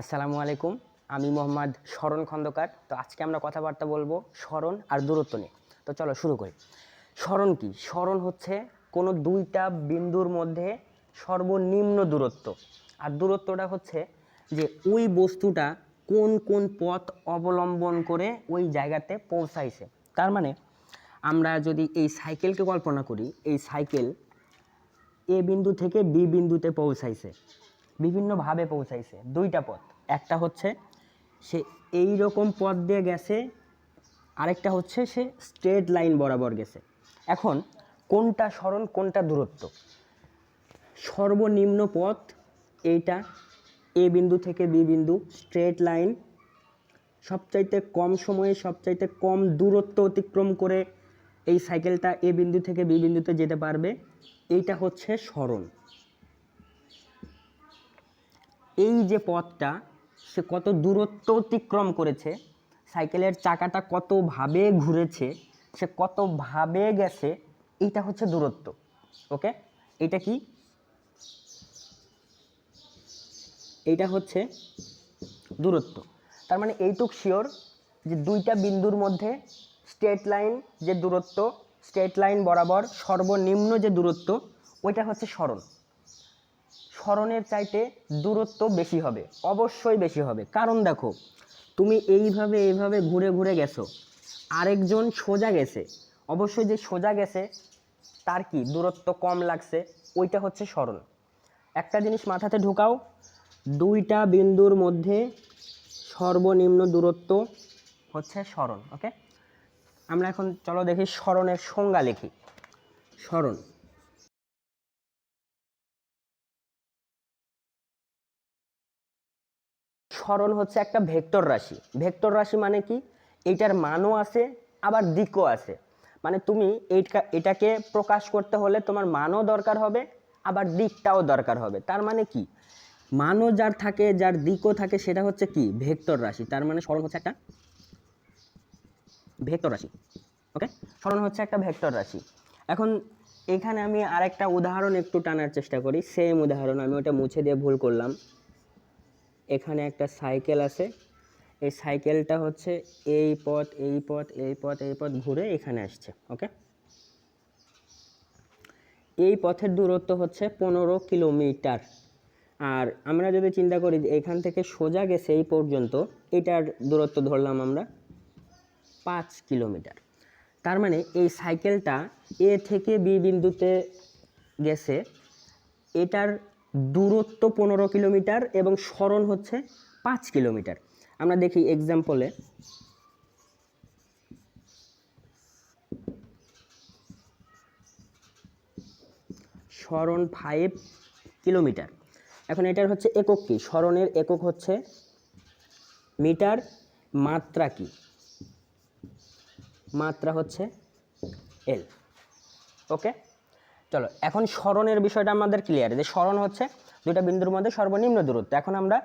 আসসালামু আলাইকুম, আমি মোহাম্মদ শরণ খন্দকার। তো আজকে আমরা কথাবার্তা বলব স্মরণ আর দূরত্ব নিয়ে। তো চলো শুরু করি। স্মরণ কি? স্মরণ হচ্ছে কোনো দুইটা বিন্দুর মধ্যে সর্বনিম্ন দূরত্ব। আর দূরত্বটা হচ্ছে যে ওই বস্তুটা কোন কোন পথ অবলম্বন করে ওই জায়গাতে পৌঁছাইছে। তার মানে আমরা যদি এই সাইকেলকে কল্পনা করি, এই সাইকেল এ বিন্দু থেকে বি বিন্দুতে পৌঁছাইছে। বিভিন্নভাবে পৌঁছাইছে, দুইটা পথ। একটা হচ্ছে সে এই রকম পথ দিয়ে গেছে, আরেকটা হচ্ছে সে স্ট্রেট লাইন বরাবর গেছে। এখন কোনটা সরল কোনটা দূরত্ব? সর্বনিম্ন পথ এইটা, এ বিন্দু থেকে বি বিন্দু স্ট্রেট লাইন সবচাইতে কম সময়ে, সবচাইতে কম দূরত্ব অতিক্রম করে এই সাইকেলটা এ বিন্দু থেকে বি বিন্দুতে যেতে পারবে। এইটা হচ্ছে সরণ এই যে পথটা, সে কত দূরত্ব অতিক্রম করেছে, সাইকেলের চাকাটা কতভাবে ঘুরেছে, সে কতভাবে গেছে, এইটা হচ্ছে দূরত্ব, ওকে? এটা কি? এইটা হচ্ছে দূরত্ব। তার মানে এইটুক শিওর যে দুইটা বিন্দুর মধ্যে স্ট্রেট লাইন যে দূরত্ব, স্ট্রেট লাইন বরাবর সর্বনিম্ন যে দূরত্ব, ওইটা হচ্ছে সরণ। স্মরণের চাইতে দূরত্ব বেশি হবে, অবশ্যই বেশি হবে। কারণ দেখো, তুমি এইভাবে এইভাবে ঘুরে ঘুরে গেছো, আরেকজন সোজা গেছে। অবশ্যই যে সোজা গেছে, তার কি? দূরত্ব কম লাগছে, ওইটা হচ্ছে স্মরণ। একটা জিনিস মাথাতে ঢোকাও, দুইটা বিন্দুর মধ্যে সর্বনিম্ন দূরত্ব হচ্ছে স্মরণ, ওকে? আমরা এখন, চলো দেখি স্মরণের সংজ্ঞা লিখি। স্মরণ। স্মরণ হচ্ছে একটা ভেক্টর রাশি। ভেক্টর রাশি মানে কি? এটার মানও আছে, আবার দিকও আছে। মানে তুমি এইটা, এটাকে প্রকাশ করতে হলে তোমার মানও দরকার হবে, আবার দিকটাও দরকার হবে। তার মানে কি? মানও যার থাকে, যার দিকও থাকে, সেটা হচ্ছে কি? ভেক্টর রাশি। তার মানে স্মরণ হচ্ছে একটা ভেক্টর রাশি। ওকে? স্মরণ হচ্ছে একটা ভেক্টর রাশি। এখন এখানে আমি আরেকটা উদাহরণ একটু টানার চেষ্টা করি। সেম উদাহরণ, আমি ওটা মুছে দিয়ে ভুল করলাম। এখানে একটা সাইকেল আছে। এই সাইকেলটা হচ্ছে এই পথ এই পথ এই পথ এই পথ ঘুরে এখানে আসছে, ওকে? এই পথের দূরত্ব হচ্ছে পনেরো কিলোমিটার। আর আমরা যদি চিন্তা করি যে এখান থেকে সোজা গেছে এই পর্যন্ত, এটার দূরত্ব ধরলাম আমরা পাঁচ কিলোমিটার। তার মানে এই সাইকেলটা এ থেকে বি বিন্দুতে গেছে, এটার দূরত্ব পনেরো কিলোমিটার এবং স্মরণ হচ্ছে পাঁচ কিলোমিটার। আমরা দেখি এক্সাম্পলে স্মরণ ফাইভ কিলোমিটার। এখন এটার হচ্ছে একক কি? স্মরণের একক হচ্ছে মিটার, মাত্রা কি? মাত্রা হচ্ছে এল ওকে চলো, এখন স্মরণের বিষয়টা আমাদের ক্লিয়ার যে স্মরণ হচ্ছে দুইটা বিন্দুর মধ্যে সর্বনিম্ন দূরত্ব। এখন আমরা